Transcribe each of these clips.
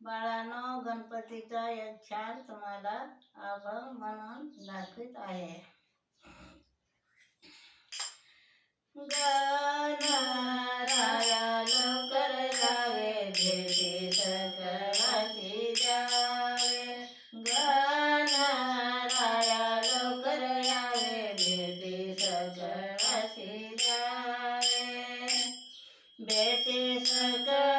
बाळानो गणपतीचा एक छान तुम्हाला अभंग म्हणून दाखवित आहे. गणराया लवकर यावे भेटी सकळाशी द्यावे गणराया लवकर यावे भेटी सकळाशी द्यावे भेटी सकळाशी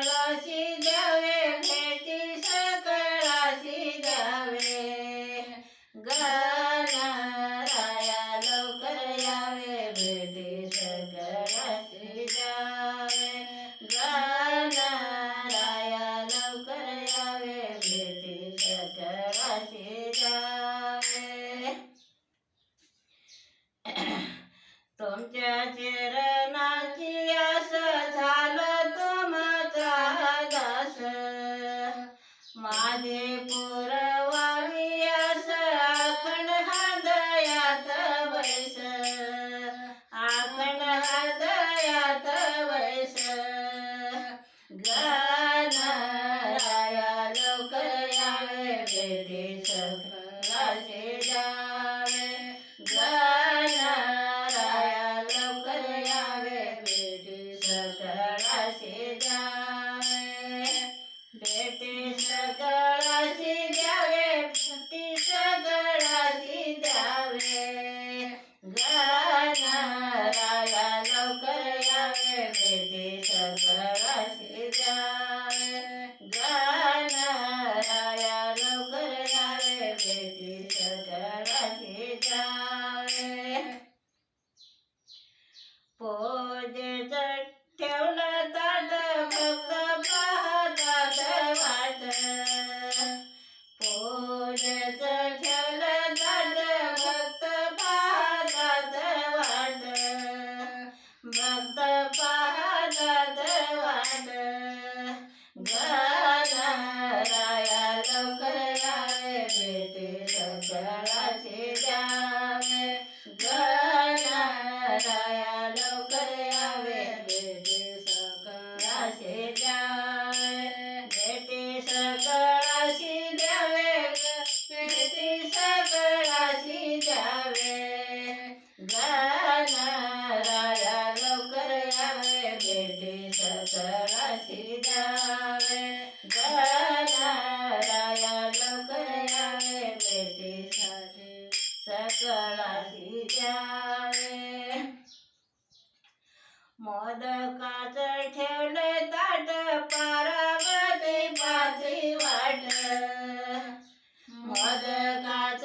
भक्त पाहतात वाट गणराया लवकर यावे भेटे सकळाशी द्यावे गणराया लवकर यावे भेटे सकळाशी द्यावे सकळाशी द्यावे मोदकाच ठेवले ताट पारावती पाती वाट. मोदकाच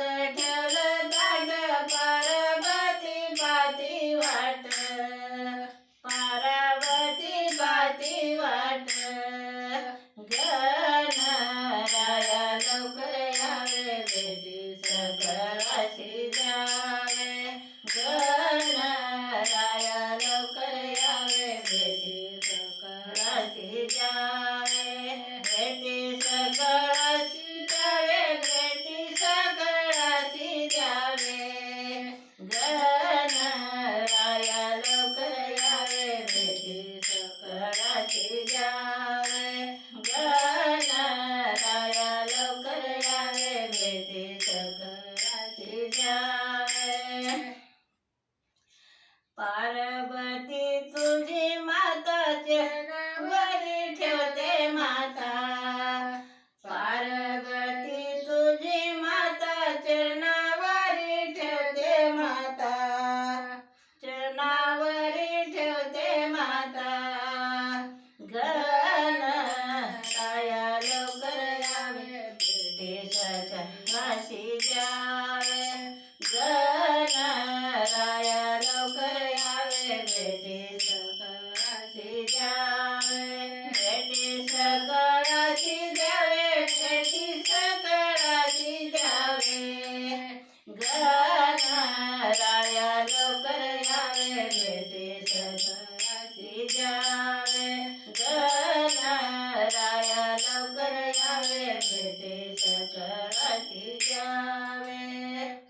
भेटी सकळाशी द्यावे भेटी सकळाशी द्यावे भेटी सकळाशी द्यावे गणराया लवकर यावे भेटी सकळाशी द्यावे गणराया लवकर यावे भेटी सकळाशी द्यावे पार्वती ಮಾತಾ